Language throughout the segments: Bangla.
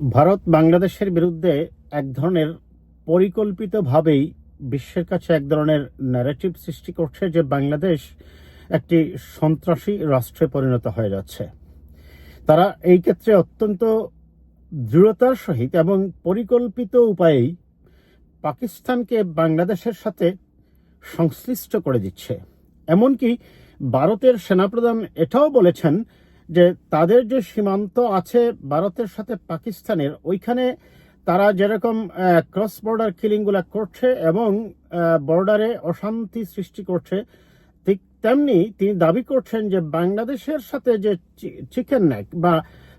ভারত বাংলাদেশের বিরুদ্ধে এক ধরনের পরিকল্পিতভাবেই বিশ্বের কাছে এক ধরনের ন্যারেটিভ সৃষ্টি করছে যে বাংলাদেশ একটি সন্ত্রাসী রাষ্ট্রে পরিণত হয়ে যাচ্ছে। তারা এই ক্ষেত্রে অত্যন্ত দৃঢ়তার সহিত এবং পরিকল্পিত উপায়েই পাকিস্তানকে বাংলাদেশের সাথে সংশ্লিষ্ট করে দিচ্ছে। এমনকি ভারতের সেনাপ্রধান এটাও বলেছেন যে তাদের যে সীমান্ত আছে ভারতের সাথে পাকিস্তানের, ওইখানে তারা যেরকম ক্রস বর্ডার কিলিংগুলো করছে এবং বর্ডারে অশান্তি সৃষ্টি করছে, ঠিক তেমনি তিনি দাবি করছেন যে বাংলাদেশের সাথে যে চিকেন নেক বা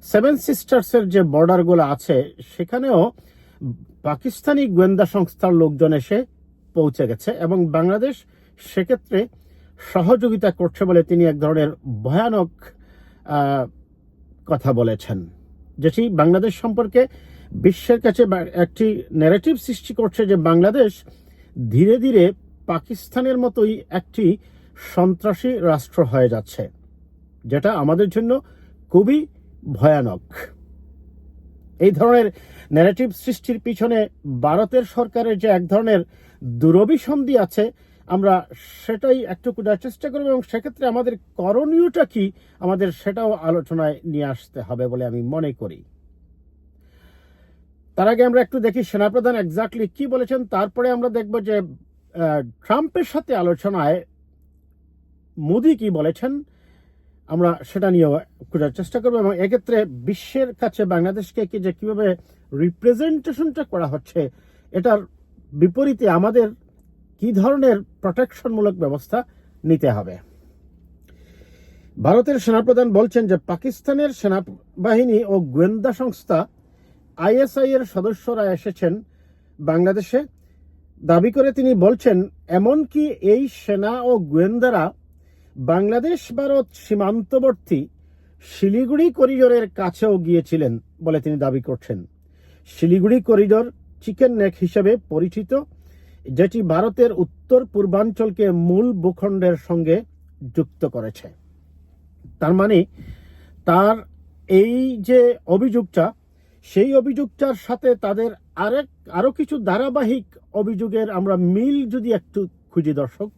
সেভেন সিস্টার্সের যে বর্ডারগুলো আছে, সেখানেও পাকিস্তানি গোয়েন্দা সংস্থার লোকজন এসে পৌঁছে গেছে এবং বাংলাদেশ সেক্ষেত্রে সহযোগিতা করছে বলে তিনি এক ধরনের ভয়ানক কথা বলেছেন। যেটি বাংলাদেশ সম্পর্কে বিশ্বের কাছে একটি ন্যারেটিভ সৃষ্টি করছে যে বাংলাদেশ ধীরে ধীরে পাকিস্তানের মতোই একটি সন্ত্রাসী রাষ্ট্র হয়ে যাচ্ছে, যেটা আমাদের জন্য খুবই ভয়ানক। এই ধরনের ন্যারেটিভ সৃষ্টির পিছনে ভারতের সরকারের যে এক ধরনের দুরভিসন্ধি আছে আমরা সেটাই একটু খোঁজার চেষ্টা করব এবং সেক্ষেত্রে আমাদের করণীয়টা কি আমাদের সেটাও আলোচনায় নিয়ে আসতে হবে বলে আমি মনে করি। তার আগে আমরা একটু দেখি সেনাপ্রধান এক্স্যাক্টলি কি বলেছেন, তারপরে আমরা দেখব যে ট্রাম্পের সাথে আলোচনায় মোদি কি বলেছেন, আমরা সেটা নিয়েও খোঁজার চেষ্টা করব এবং এক্ষেত্রে বিশ্বের কাছে বাংলাদেশকে কি যে কীভাবে রিপ্রেজেন্টেশনটা করা হচ্ছে, এটার বিপরীতে আমাদের কি ধরনের প্রোটেকশনমূলক ব্যবস্থা নিতে হবে? ভারতের সেনাপ্রধান বলছেন যে, পাকিস্তানের সেনাবাহিনী ও গোয়েন্দা সংস্থা আইএসআই এর সদস্যরা এসেছেন বাংলাদেশে। দাবি করে তিনি বলছেন, এমনকি এই সেনা ও গোয়েন্দারা বাংলাদেশ, ভারত সীমান্তবর্তী শিলিগুড়ি করিডোরের কাছেও গিয়েছিলেন বলে তিনি দাবি করছেন। শিলিগুড়ি করিডোর চিকেন নেক হিসেবে পরিচিত। যেটি ভারতের উত্তর পূর্বাঞ্চলকে মূল ভূখণ্ডের সঙ্গে যুক্ত করেছে। তার মানে তার এই যে অভিযোগটা, সেই অভিযোগটার সাথে তাদের আরেক, আরও কিছু ধারাবাহিক অভিযোগের আমরা মিল যদি একটু খুঁজি, দর্শক।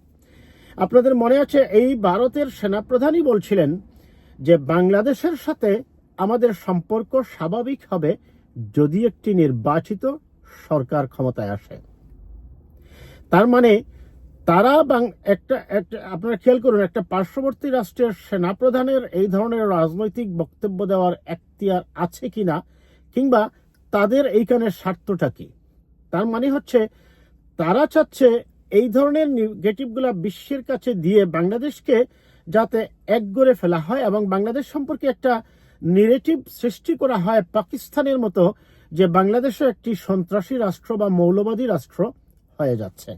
আপনাদের মনে আছে, এই ভারতের সেনাপ্রধানই বলছিলেন যে বাংলাদেশের সাথে আমাদের সম্পর্ক স্বাভাবিক হবে যদি একটি নির্বাচিত সরকার ক্ষমতায় আসে। তার মানে তারা বাং- একটা একটা, আপনারা খেয়াল করুন, একটা পার্শ্ববর্তী রাষ্ট্রের সেনাপ্রধানের এই ধরনের রাজনৈতিক বক্তব্য দেওয়ার এখতিয়ার আছে কি না কিংবা তাদের এইখানে স্বার্থটা কি? তার মানে হচ্ছে তারা চাচ্ছে এই ধরনের নেগেটিভগুলা বিশ্বের কাছে দিয়ে বাংলাদেশকে যাতে এক গড়ে ফেলা হয় এবং বাংলাদেশ সম্পর্কে একটা নেগেটিভ সৃষ্টি করা হয় পাকিস্তানের মতো যে বাংলাদেশও একটি সন্ত্রাসী রাষ্ট্র বা মৌলবাদী রাষ্ট্র। হয়ে যাচ্ছে।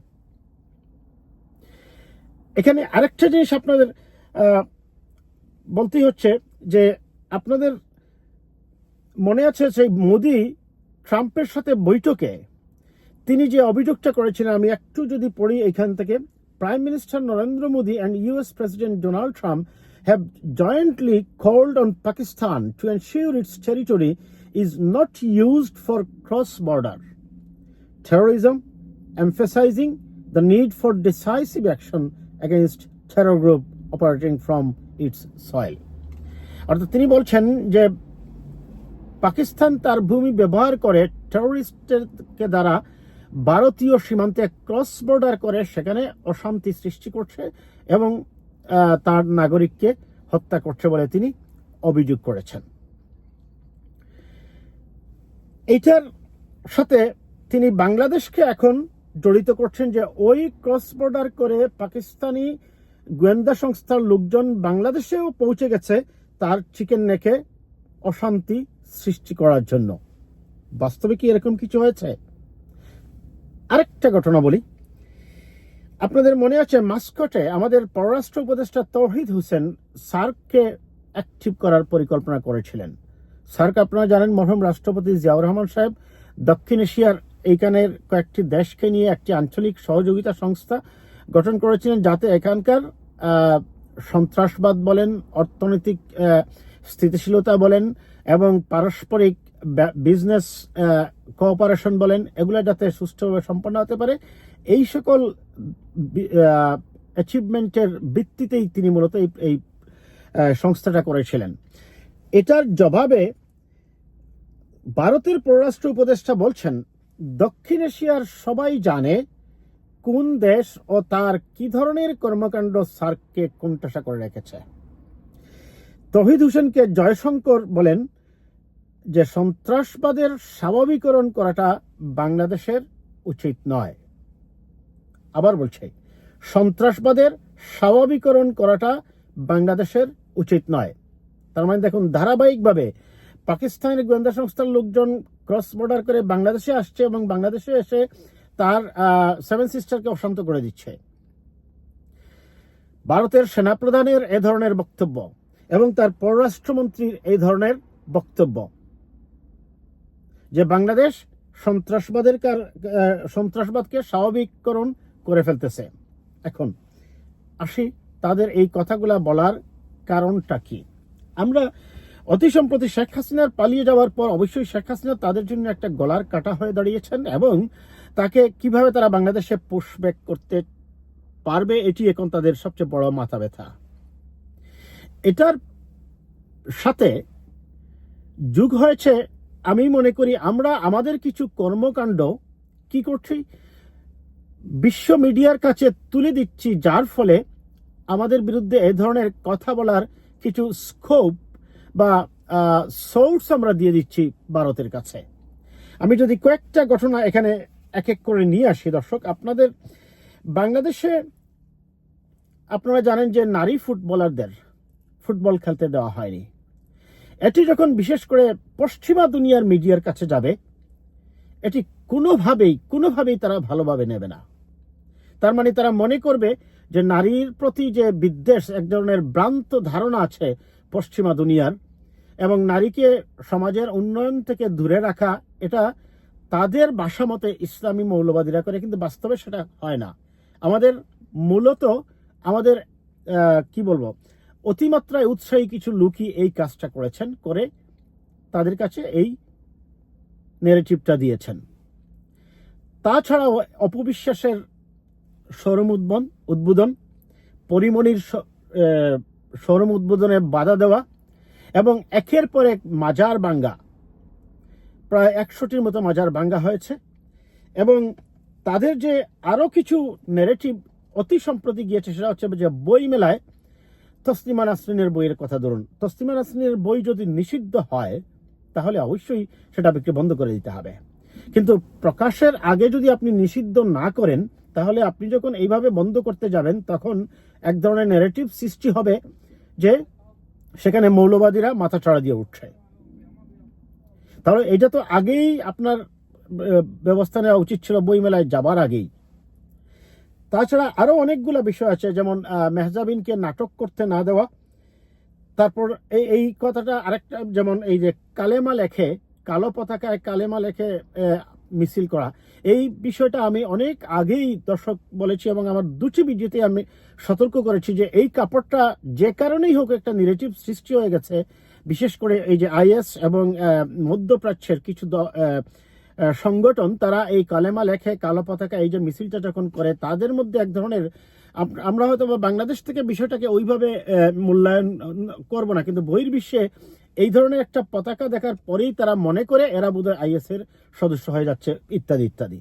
এখানে আরেকটা জিনিস আপনাদের বলতেই হচ্ছে যে আপনাদের মনে আছে সেই মোদি ট্রাম্পের সাথে বৈঠকে তিনি যে অভিযোগটা করেছিলেন আমি একটু যদি পড়ি এখান থেকে prime minister Narendra Modi and US president Donald Trump have jointly called on Pakistan to ensure its territory is not used for cross border terrorism, emphasizing the need for decisive action against terror group operating from its soil. অর্থাৎ তিনি বলছেন যে পাকিস্তান তার ভূমি ব্যবহার করে টেরোরিস্টকে দ্বারা ভারতীয় সীমান্তে ক্রস বর্ডার করে সেখানে অশান্তি সৃষ্টি করছে এবং তার নাগরিককে হত্যা করছে বলে তিনি অভিযোগ করেছেন এটার সাথে তিনি বাংলাদেশকে এখন জড়িত করছেন যে ওই ক্রস বর্ডার করে পাকিস্তানি গোয়েন্দা সংস্থার লোকজন বাংলাদেশেও পৌঁছে গেছে তার চিকেন নেকে অশান্তি সৃষ্টি করার জন্য। বাস্তবে কি এরকম কিছু হয়েছে? আরেকটা ঘটনা বলি। আপনাদের মনে আছে মাস্কটে আমাদের পররাষ্ট্র উপদেষ্টা তৌহিদ হোসেন সার্ককে অ্যাক্টিভ করার পরিকল্পনা করেছিলেন। সার্ক, আপনারা জানেন, মরহুম রাষ্ট্রপতি জিয়াউর রহমান সাহেব দক্ষিণ এশিয়ার এইখানের কয়েকটি দেশকে নিয়ে একটি আঞ্চলিক সহযোগিতা সংস্থা গঠন করেছিলেন যাতে এখানকার সন্ত্রাসবাদ বলেন, অর্থনৈতিক স্থিতিশীলতা বলেন এবং পারস্পরিক বিজনেস কোঅপারেশন বলেন, এগুলো যাতে সুষ্ঠুভাবে সম্পন্ন হতে পারে। এই সকল অ্যাচিভমেন্টের ভিত্তিতেই তিনি মূলত এই এই সংস্থাটা করেছিলেন। এটার জবাবে ভারতের পররাষ্ট্র উপদেষ্টা বলছেন দক্ষিণ এশিয়ার সবাই জানে কোন দেশ ও তার কি ধরনের কর্মকাণ্ড সার্ককে কোণঠাসা করে রেখেছে। তহিদ হোসেনকে জয়শঙ্কর বলেন যে, সন্ত্রাসবাদের স্বাভাবিকরণ করাটা বাংলাদেশের উচিত নয়। আবার বলছে, সন্ত্রাসবাদের স্বাভাবিকরণ করাটা বাংলাদেশের উচিত নয়। তার মানে দেখুন, ধারাবাহিকভাবে পাকিস্তানের গোয়েন্দা সংস্থার লোকজন ক্রস বর্ডার করে বাংলাদেশে আসছে এবং বাংলাদেশে এসে তার সেভেন সিস্টারকে অশান্ত করে দিচ্ছে। ভারতের সেনাপ্রধানের এ ধরনের বক্তব্য এবং তার পররাষ্ট্রমন্ত্রীর এই ধরনের বক্তব্য যে বাংলাদেশ সন্ত্রাসবাদের সন্ত্রাসবাদকে স্বাভাবিককরণ করে ফেলতেছে। এখন আসি তাদের এই কথাগুলা বলার কারণটা কি? আমরা অতি সম্প্রতি শেখ হাসিনার পালিয়ে যাওয়ার পর অবশ্যই শেখ হাসিনা তাদের জন্য একটা গলার কাটা হয়ে দাঁড়িয়েছেন এবং তাকে কীভাবে তারা বাংলাদেশে পুশব্যাক করতে পারবে, এটি এখন তাদের সবচেয়ে বড় মাথা ব্যথা। এটার সাথে যুগ হয়েছে, আমি মনে করি আমরা, আমাদের কিছু কর্মকাণ্ড কি করছি? বিশ্ব মিডিয়ার কাছে তুলে দিচ্ছি, যার ফলে আমাদের বিরুদ্ধে এ ধরনের কথা বলার কিছু স্কোপ বা সোর্স আমরা দিয়ে দিচ্ছি ভারতের কাছে। আমি যদি কয়েকটা ঘটনা এখানে এক এক করে নিয়ে আসি, দর্শক, আপনাদের বাংলাদেশে আপনারা জানেন যে নারী ফুটবলারদের ফুটবল খেলতে দেওয়া হয়নি। এটি যখন বিশেষ করে পশ্চিমা দুনিয়ার মিডিয়ার কাছে যাবে, এটি কোনোভাবেই কোনোভাবেই তারা ভালোভাবে নেবে না। তার মানে তারা মনে করবে যে নারীর প্রতি যে বিদ্বেষ, এক ধরনের ভ্রান্ত ধারণা আছে পশ্চিমা দুনিয়ার এবং নারীকে সমাজের উন্নয়ন থেকে দূরে রাখা, এটা তাদের ভাষা মতে ইসলামী মৌলবাদীরা করে, কিন্তু বাস্তবে সেটা হয় না। আমাদের মূলত আমাদের কি বলব, অতিমাত্রায় উৎসাহী কিছু লুকি এই কাজটা করেছেন, করে তাদের কাছে এই নেরেটিভটা দিয়েছেন। তাছাড়াও অপবিশ্বাসের শোরুম উদ্বোধন উদ্বোধন পরিমণির শোরুম উদ্বোধনে বাধা দেওয়া এবং একের পর এক মাজার বাঙ্গা প্রায় একশোটির মতো মাজার বাঙ্গা হয়েছে এবং তাদের যে আরও কিছু নেরেটিভ অতি সম্প্রতি গিয়েছে সেটা হচ্ছে যে বই মেলায় তসলিমা নাসরিনের বইয়ের কথা ধরুন। তসলিমা নাসরিনের বই যদি নিষিদ্ধ হয়, তাহলে অবশ্যই সেটা বিক্রি বন্ধ করে দিতে হবে। কিন্তু প্রকাশের আগে যদি আপনি নিষিদ্ধ না করেন, তাহলে আপনি যখন এইভাবে বন্ধ করতে যাবেন, তখন এক ধরনের নেগেটিভ সৃষ্টি হবে যে সেখানে মৌলবাদীরা মাথা চাড়া দিয়ে উঠছে। তাহলে এটা তো আগেই আপনার ব্যবস্থা নেওয়া উচিত ছিল বইমেলায় যাবার আগেই। তাছাড়া আরও অনেকগুলো বিষয় আছে, যেমন মেহজাবিনকে নাটক করতে না দেওয়া। তারপর এই এই কথাটা আরেকটা, যেমন এই যে কালেমা লেখে, কালো পতাকায় কালেমা লেখে মিছিল করা। এই বিষয়টা আমি অনেক আগেই দর্শক বলেছি এবং আমার দুটি ভিডিওতে আমি সতর্ক করেছি যে এই কাপড়টা যে কারণেই হোক একটা নেগেটিভ সৃষ্টি হয়ে গেছে, বিশেষ করে এই যে আইএস এবং মধ্যপ্রাচ্যের কিছু সংগঠন, তারা এই কালেমা লেখে, কালো পতাকা, এই যে মিছিলটা যখন করে, তাদের মধ্যে এক ধরনের আমরা হয়তো বাংলাদেশ থেকে বিষয়টাকে ওইভাবে মূল্যায়ন করব না, কিন্তু বহির্বিশ্বে এই ধরনের একটা পতাকা দেখার পরেই তারা মনে করে এরা বোধহয় আইএস এর সদস্য হয়ে যাচ্ছে, ইত্যাদি ইত্যাদি।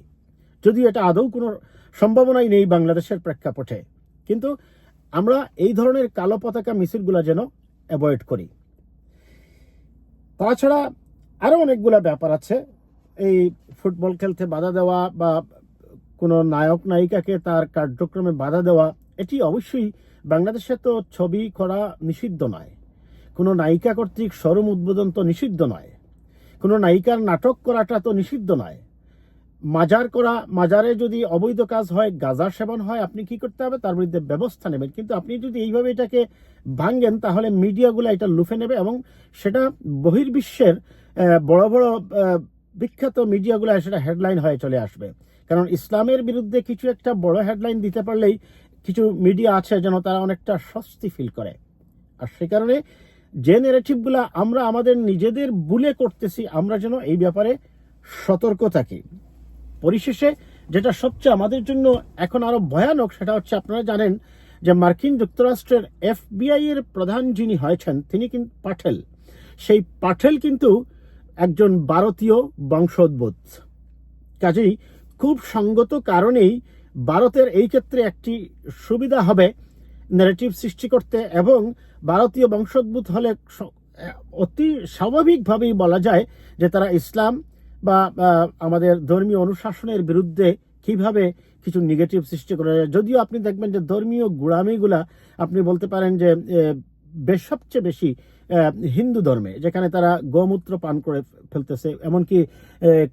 যদিও এটা আদৌ কোনো সম্ভাবনাই নেই বাংলাদেশের প্রেক্ষাপটে। কিন্তু আমরা এই ধরনের কালো পতাকা মিছিলগুলো যেন অ্যাভয়েড করি। তাছাড়া আরও অনেকগুলা ব্যাপার আছে। এই ফুটবল খেলতে বাধা দেওয়া বা কোনো নায়ক, নায়িকাকে তার কার্যক্রমে বাধা দেওয়া, এটি অবশ্যই বাংলাদেশে তো ছবি করা নিষিদ্ধ নয়। কোনো নায়িকা কর্তৃক শোরুম উদ্বোধন তো নিষিদ্ধ নয়। কোনো নায়িকার নাটক করাটা তো নিষিদ্ধ নয়। মাজার করা, মাজারে যদি অবৈধ কাজ হয় গাঁজা সেবন হয়, আপনি কি করতে হবে? তার বিরুদ্ধে ব্যবস্থা নেবেন। কিন্তু আপনি যদি এইভাবে এটাকে ভাঙ্গেন তাহলে মিডিয়াগুলো এটা লুফে নেবে এবং সেটা বহির্বিশ্বের বড় বড় বিখ্যাত মিডিয়াগুলো সেটা হেডলাইন হয়ে চলে আসবে। কারণ ইসলামের বিরুদ্ধে কিছু একটা বড় হেডলাইন দিতে পারলেই কিছু মিডিয়া আছে যেন তারা অনেকটা স্বস্তি ফিল করে। আর সে কারণে যে নেরেটিভগুলা আমরা আমাদের নিজেদের বুলে করতেছি, আমরা যেন এই ব্যাপারে সতর্ক থাকি। পরিশেষে যেটা সবচেয়ে আমাদের জন্য এখন আরও ভয়ানক, সেটা হচ্ছে আপনারা জানেন যে মার্কিন যুক্তরাষ্ট্রের এফবিআই এর প্রধান যিনি হয়েছেন, তিনি কিন্তু পাঠেল সেই পাঠেল কিন্তু একজন ভারতীয় বংশোদ্ভূত। কাজেই খুব সঙ্গত কারণেই ভারতের এই ক্ষেত্রে একটি সুবিধা হবে ন্যারেটিভ সৃষ্টি করতে এবং ভারতীয় বংশোদ্ভূত হলে অতি স্বাভাবিকভাবেই বলা যায় যে তারা ইসলাম বা আমাদের ধর্মীয় অনুশাসনের বিরুদ্ধে কীভাবে কিছু নেগেটিভ সৃষ্টি করা। যায় যদিও আপনি দেখবেন যে ধর্মীয় গুড়ামিগুলা আপনি বলতে পারেন যে বেশ সবচেয়ে বেশি হিন্দু ধর্মে, যেখানে তারা গোমূত্র পান করে ফেলতেছে, এমনকি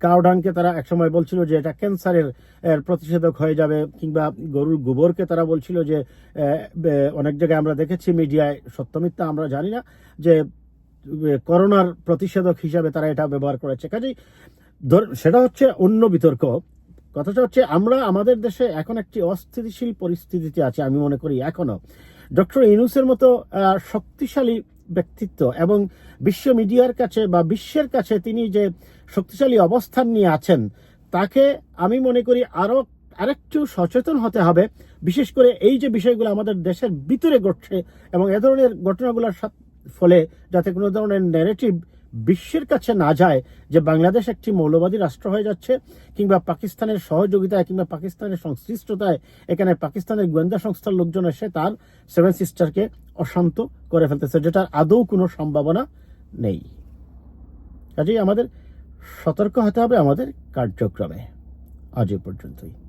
কাউডাংকে তারা একসময় বলছিল যে এটা ক্যান্সারের প্রতিষেধক হয়ে যাবে, কিংবা গরুর গোবরকে তারা বলছিল যে অনেক জায়গায় আমরা দেখেছি মিডিয়ায় সত্যমিথ্যা আমরা জানি না, যে করোনার প্রতিষেধক হিসাবে তারা এটা ব্যবহার করেছে। কাজেই সেটা হচ্ছে অন্য বিতর্ক। কথাটা হচ্ছে, আমরা আমাদের দেশে এখন একটি অস্থিতিশীল পরিস্থিতিতে আছে, আমি মনে করি এখনও। ডক্টর ইনুসের মতো শক্তিশালী ব্যক্তিত্ব এবং বিশ্ব মিডিয়ার কাছে বা বিশ্বের কাছে তিনি যে শক্তিশালী অবস্থান নিয়ে আছেন, তাকে আমি মনে করি আরও আরেকটু সচেতন হতে হবে। বিশেষ করে এই যে বিষয়গুলো আমাদের দেশের ভিতরে ঘটছে এবং এ ধরনের ঘটনাগুলোর ফলে যাতে কোনো ধরনের ন্যারেটিভ বিশ্বের কাছে না যায় যে বাংলাদেশ একটি মৌলবাদী রাষ্ট্র হয়ে যাচ্ছে কিংবা পাকিস্তানের সহযোগিতায় কিংবা পাকিস্তানের সংশ্লিষ্টতায়, এখানে পাকিস্তানের গোয়েন্দা সংস্থার লোকজন এসে তার সেভেন সিস্টারকে অশান্ত করে ফেলতেছে, যেটার আদৌ কোনো সম্ভাবনা নেই। কাজেই আমাদের সতর্ক হতে হবে আমাদের কার্যক্রমে। আজ এ পর্যন্তই।